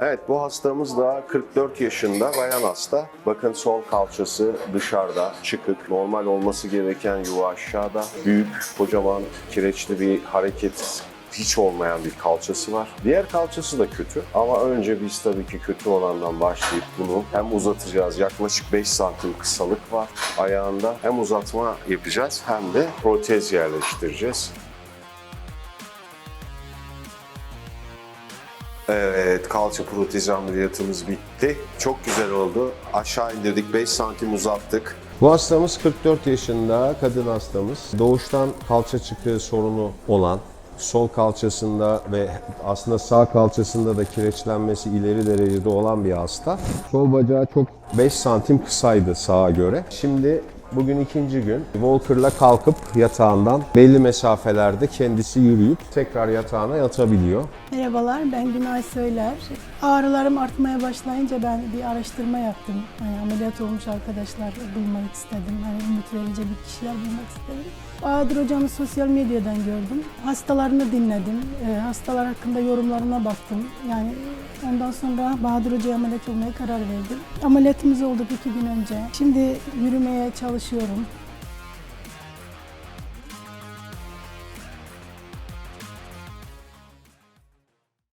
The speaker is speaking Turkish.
Evet bu hastamız da 44 yaşında bayan hasta. Bakın sol kalçası dışarıda, çıkık. Normal olması gereken yuva aşağıda. Büyük, kocaman, kireçli bir hareket hiç olmayan bir kalçası var. Diğer kalçası da kötü ama önce biz tabii ki kötü olandan başlayıp bunu hem uzatacağız. Yaklaşık 5 santim kısalık var ayağında. Hem uzatma yapacağız hem de protez yerleştireceğiz. Evet, kalça protezi ameliyatımız bitti. Çok güzel oldu. Aşağı indirdik, 5 santim uzattık. Bu hastamız 44 yaşında, kadın hastamız. Doğuştan kalça çıkığı sorunu olan, sol kalçasında ve aslında sağ kalçasında da kireçlenmesi ileri derecede olan bir hasta. Sol bacağı çok 5 santim kısaydı sağa göre. Şimdi Bugün ikinci gün. Walker'la kalkıp yatağından belli mesafelerde kendisi yürüyüp tekrar yatağına yatabiliyor. Merhabalar, ben Günay Söyler. Ağrılarım artmaya başlayınca ben bir araştırma yaptım. Yani ameliyat olmuş arkadaşlar bulmak istedim. Hani umut verici bir kişiler bulmak istedim. Bahadır hocamı sosyal medyadan gördüm. Hastalarını dinledim. Ee, hastalar hakkında yorumlarına baktım. Yani ondan sonra Bahadır Hoca'ya ameliyat olmaya karar verdim. Ameliyatımız olduk iki gün önce. Şimdi yürümeye çalışıyorum.